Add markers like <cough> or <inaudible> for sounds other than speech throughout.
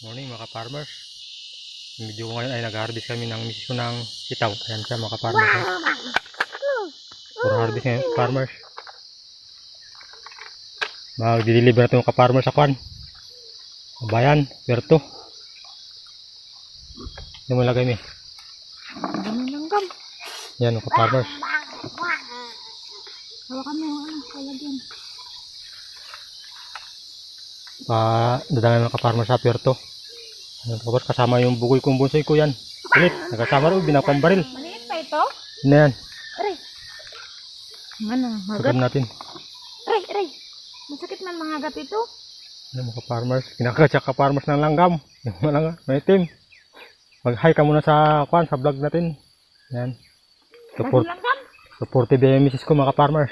Morning mga farmers. Medyo ngayon ay nag-harvest kami ng misis ko ng sitaw. Ayan siya mga farmers. Puro harvest ngayon farmers. Mag-deliver natin mga farmers sa kwan. Bayan, Berto. Yung mo lagay mi. Yan mga farmers. Hawakan mo yung ano, kalagyan. Pa, dadangan mga farmers sa. Ayan, tapos kasama yung bugoy kong bunsoy ko yan. Ulit, nakasama rin, binapambaril. Maliit pa ito? Ano yan? Aray. Ano, magat? Natin. Aray, aray. Masakit man mga gat ito. Ano mga farmers, kinakatsa ka farmers ng langgam. <laughs> Yung malanga, may team. Mag-hi ka muna sa kwan, sa vlog natin. Yan. Support, supportive yung misis ko mga farmers.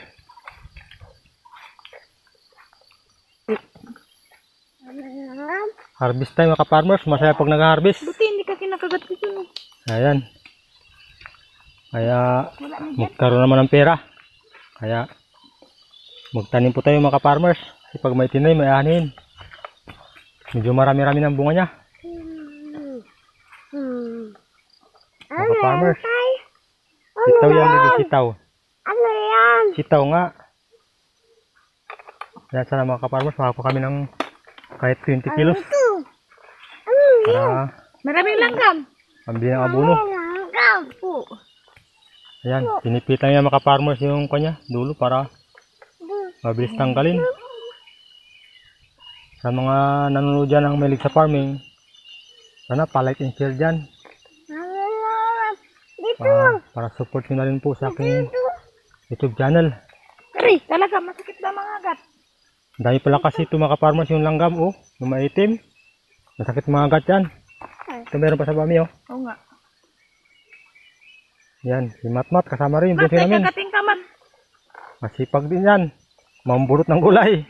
Harvest time mga farmers, masaya pag nag-harvest. Buti hindi ka kinakagat dito. No? Ayan. Kaya magkaroon naman ng pera. Kaya magtanim po tayo mga farmers. Kasi pag may tinay, may anin. Medyo marami-rami ng bunga niya. Mga farmers. Sitaw yan, baby, sitaw. Ano yan? Sitaw nga. Yan sana mga kaparmers, makakuha kami ng kahit 20 kilos. Para Maraming langgam. pambili ng abono. Langgam po. Ayan, pinipitan niya mga farmers yung kanya, dulo para mabilis tanggalin. Sa mga nanonood dyan ng malig sa farming, sana palike and share dyan. Para, para support nyo na rin po sa aking YouTube channel. Aray, talaga masakit ba mga gat? Dami pala kasi ito mga farmers yung langgam, oh, yung maitim. Masakit mga agat yan. Ito meron pa sa bami, oh. Oo nga. Yan, si Matmat kasama rin, yung may namin. kagating ka man. Masipag din yan. Mamburot ng gulay.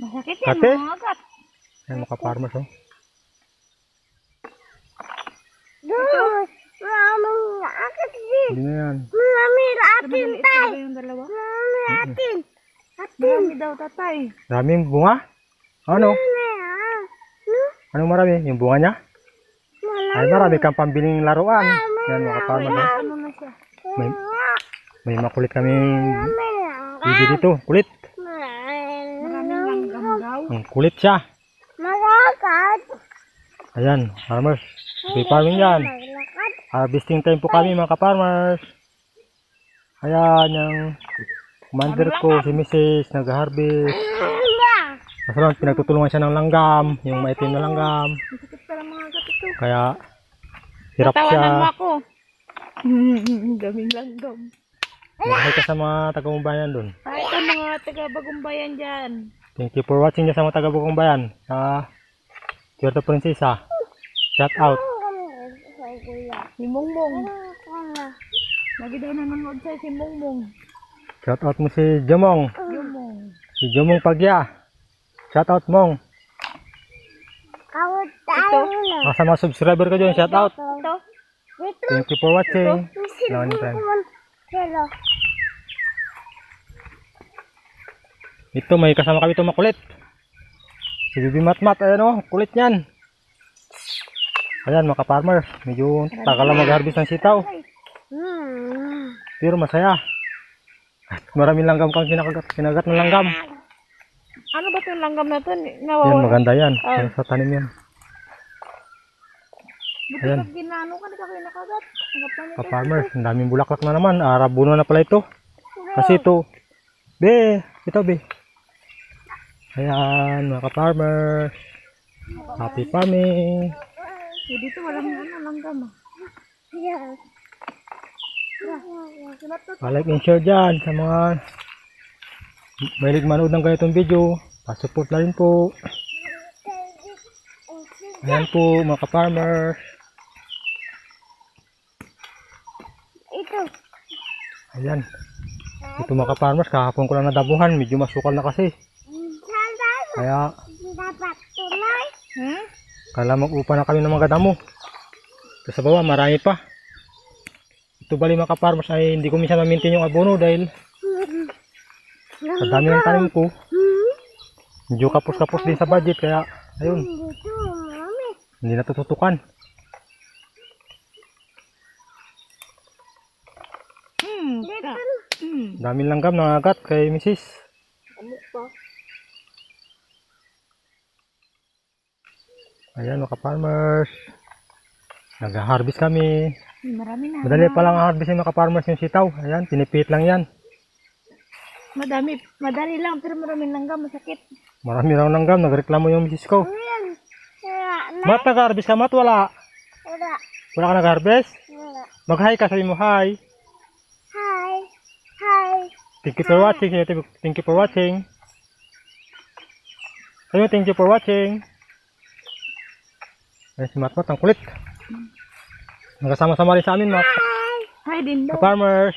Masakit yan Kate? mga gat. Yan mga farmers, oh. Hindi na yan. Maliit na ba yung dalawa? Marami daw tatay. Maraming bunga? Ano? Anong marami? Yung bunga niya? Ay, marami kang pambiling laruan. Yan mga farmers, oh. Ano na siya? May, may makulit kaming bibi dito. Kulit. Maraming langgam daw. Ang kulit siya. Ayan, farmers. May farming yan. Harvesting time po kami mga ka-farmers. Ayan, yung commander ko, si Mrs. nag-harvest. Lang, pinagtutulungan siya ng langgam, yung maitim na langgam. Kaya, hirap siya. Tawanan mo ako. <laughs> Daming langgam. Mahay ka sa mga taga-umbayan dun. Ay, ito mga taga-bagumbayan dyan. Thank you for watching dyan sa mga taga-umbayan. Sa Puerto Princesa. Shout out. Si Mungmung. Lagi daw nanonood sa'yo si Mungmung. Shout out mo si Jomong. Yumong. Si Jomong Pagya. Shout out mong. Ito. Mga sa mga subscriber ko dyan, shout out. Ito. Thank you for watching. Lawan friend. Ito, may kasama kami ito makulit. Si Bibi Matmat, ayan o, kulit niyan. Ayan, mga farmer medyo tagal lang mag-harvest ng sitaw. Pero masaya. At maraming langgam kang kinakagat, kinagat ng langgam. Ano ba itong langgam na ito? Yan, Nawawala. maganda yan. Ah. Yan sa tanim yan. Buti Ayan. pag ginano ka, di ka kayo nakagat. Ang daming bulaklak na naman. Arabuno na pala ito. Kasi ito, be, ito be. Ayan, mga ka-farmers. Happy farming. Eh, dito walang ano, langgam ah. Pa-like and share dyan sa mga mahilig manood ng ganitong video. Pa-support na rin po. Ayan po, mga ka-farmers. Ayan. Ito mga ka-farmers, kahapon ko lang nadabuhan. Medyo masukal na kasi. Kaya, kala mag-upa na kami ng mga damo. Sa baba, marami pa. Ito bali mga ka-farmers ay hindi ko minsan ma-maintain yung abono dahil sa dami ng tanim ko. Medyo kapos-kapos din sa budget kaya ayun, hindi natututukan. Ka. Daming langgam nangagat kay Mrs. Ayan mga farmers. Nag-harvest kami. Marami na. Madali pa lang harvestin mga farmers yung sitaw. Ayan, pinipit lang yan. Madami. Madali lang pero maraming langgam. Masakit. Marami raw langgam. Nagreklamo yung Mrs. ko. Ayan. Wala na. Mat, nag-harvest ka mat? Wala. Wala. Wala ka nag-harvest? Wala. Mag-hi ka, sabi mo hi. Hi. Hi. Thank you for watching. Thank you for watching. Mo, thank you for watching. Ay, si Mat Mat, ang kulit. Nagkasama-sama rin sa amin, Mat. Hi din daw. Ka-farmers.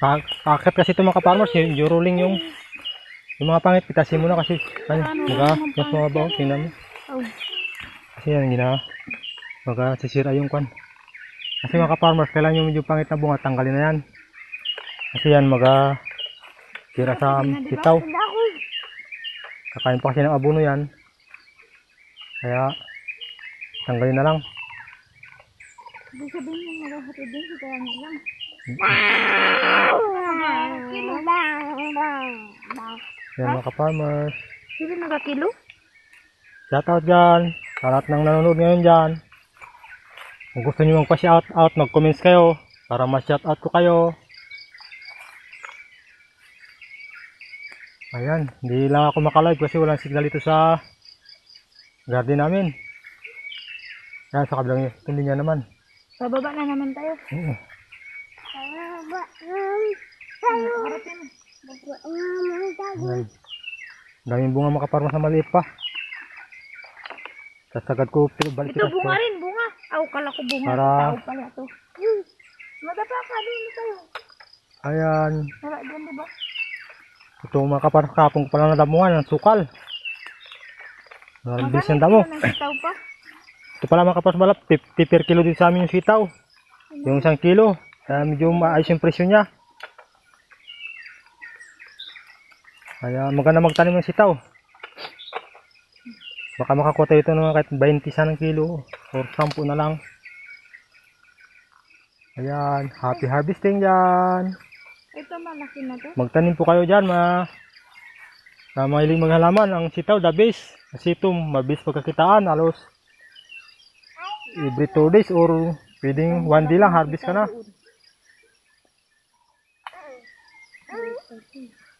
Pa Paakit kasi ito mga ka-farmers, yung, yung ruling yung yung mga pangit, pitasin mo na kasi ano, mga, mas mga baon, tingnan mo. Oh. Kasi yan, gina, baga sisira yung kwan. Kasi mga ka-farmers, kailangan yung medyo pangit na bunga, tanggalin na yan. Kasi yan, maga sira sa sitaw. Wala ako. Kakain pa kasi ng abono yan. Kaya, tanggalin na lang. Ibig sabihin mo naghahatid din. Sa kaya nga lang. Yan mga ka-farmers. Sino nagakilo? Shoutout dyan. Sa lahat ng nanonood ngayon dyan. Kung gusto nyo magpa-shout out, mag-comments kayo. Para ma-shout out ko kayo. Ayan, hindi lang ako makalive kasi walang signal dito sa garden namin. Yan, sa kabilang hindi niya naman. Pababa na naman tayo. Oo. Harapin mo. Ayan. Daming bunga makaparma sa maliit pa. Sasagad ko balik Ito kita bunga rin, bunga. Aw, kala ko bunga. Para- Tao pala to. Madapa ka din tayo. Ayan. Tara, dyan diba? Ito mga kaparma kapong pala nadamungan ng sukal. Maraming bilis ng damo. Magkano ng sitaw pa? Ito pala mga kapas balap, 50 per kilo din sa amin yung sitaw. Yung isang kilo. Kaya medyo maayos yung presyo niya. Kaya maganda magtanim ng sitaw. Baka makakuha tayo ito ng kahit 20 sana ng kilo. Or 10 na lang. Ayan, happy harvesting dyan. Ito malaki na to. Magtanim po kayo dyan, ma. Sa mga hiling maghalaman, ang sitaw, the best. Kasi ito, mabilis pagkakitaan, halos every 2 days or pwedeng 1 day lang, harvest ka na.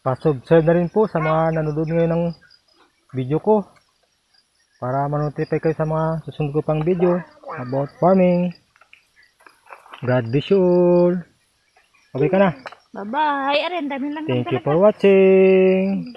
Pa-subscribe na rin po sa mga nanonood ngayon ng video ko. Para manotify kayo sa mga susunod ko pang video about farming. God bless you all. Okay ka na? Bye-bye. Ayan, dami lang Thank you for watching.